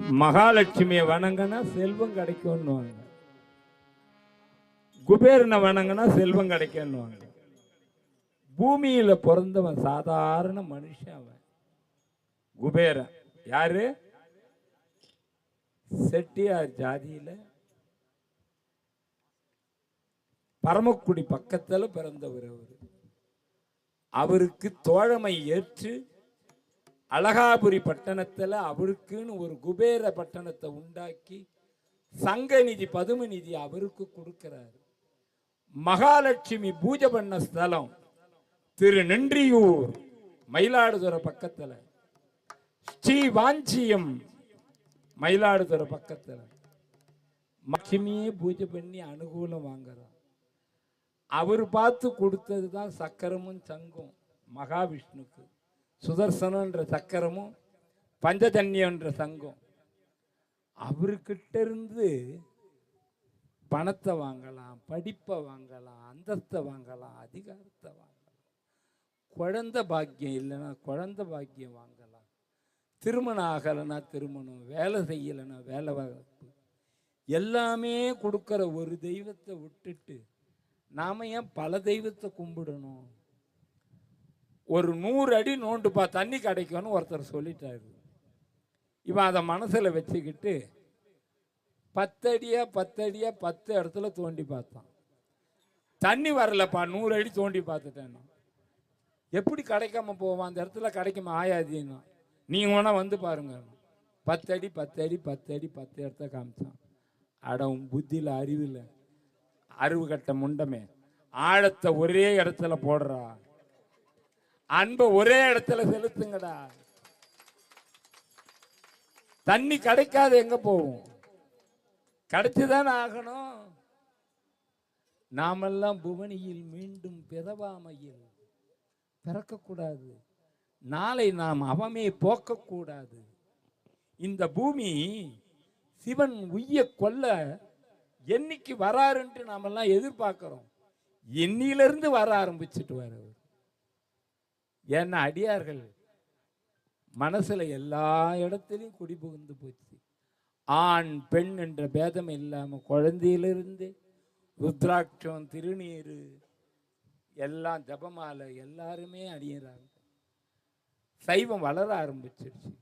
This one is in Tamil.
மகாலட்சுமியை வணங்கினா செல்வம் கிடைக்கும்னுவாங்க. குபேரனை வணங்கினா செல்வம் கிடைக்கும்னுவாங்க. பூமியில் பிறந்தவன் சாதாரண மனுஷன் அவன். குபேரன். யாரு? செட்டியார் ஜாதியில் பரமக்குடி பக்கத்தில் பிறந்தவர் அவர். அவருக்கு தோழமை ஏற்று அழகாபுரி பட்டணத்தில் அவருக்குன்னு ஒரு குபேர பட்டணத்தை உண்டாக்கி சங்க நிதி பதும நிதி அவருக்கு கொடுக்கிறார். மகாலட்சுமி பூஜை பண்ண ஸ்தலம் திரு நின்றியூர் மயிலாடுதுறை பக்கத்தில். ஸ்ரீ வாஞ்சியம் மயிலாடுதுறை பக்கத்தில். லட்சுமியே பூஜை பண்ணி அனுகூலம் வாங்குறார் அவர் பார்த்து கொடுத்தது தான் சக்கரமும் சங்கும் மகாவிஷ்ணுக்கு. சுதர்சனன்ற சக்கரமும் பஞ்சஜன்யன்ற சங்கம். அவர்கிட்ட இருந்து பணத்தை வாங்கலாம் படிப்பை வாங்கலாம் அந்தஸ்தை வாங்கலாம் அதிகாரத்தை வாங்கலாம். குழந்த பாக்கியம் இல்லைன்னா குழந்த பாக்கியம் வாங்கலாம். திருமணம் ஆகலைன்னா திருமணம் வேலை செய்யலைன்னா வேலை வாய்ப்பு. எல்லாமே கொடுக்குற ஒரு தெய்வத்தை விட்டுட்டு நாம ஏன் பல தெய்வத்தை கும்பிடணும்? ஒரு நூறு அடி நோண்டுப்பா தண்ணி கிடைக்கும்னு ஒருத்தர் சொல்லிட்டாரு. இவன் அதை மனசில் வச்சுக்கிட்டு பத்தடியாக பத்தடியாக பத்து இடத்துல தோண்டி பார்த்தான். தண்ணி வரலப்பா நூறு அடி தோண்டி பார்த்துட்டேன் எப்படி கிடைக்காம போவான்? அந்த இடத்துல கிடைக்குமா ஆயாதீன்னா. நீங்கள் வேணால் வந்து பாருங்க. பத்தடி பத்தடி பத்தடி பத்து இடத்த காமிச்சான். அடம் புத்தியில் அறிவில் அறிவு கட்ட முண்டமே. ஆழத்தை ஒரே இடத்துல போடுறா. அன்பை ஒரே இடத்துல செலுத்துங்கடா. தண்ணி கிடைக்காது எங்க போகும் கிடைச்சுதான் ஆகணும். நாமெல்லாம் புவனியில் மீண்டும் பிறவாமையில் பிறக்கக்கூடாது. நாளை நாம் அவமே போக்கக்கூடாது. இந்த பூமி சிவன் உய்ய கொல்ல என்னைக்கு வராருன்ட்டு நாமெல்லாம் எதிர்பார்க்கிறோம். என்னிலிருந்து வர ஆரம்பிச்சுட்டு வர ஏன்னா அடியார்கள்? மனசில் எல்லா இடத்துலையும் குடிபுகுந்து போச்சு. ஆண் பெண் என்ற பேதம் இல்லாமல் குழந்தையிலிருந்து ருத்ராட்சம் திருநீர் எல்லாம் ஜபமாலை எல்லாருமே அடியிறாங்க சைவம் வளர ஆரம்பிச்சிருச்சு.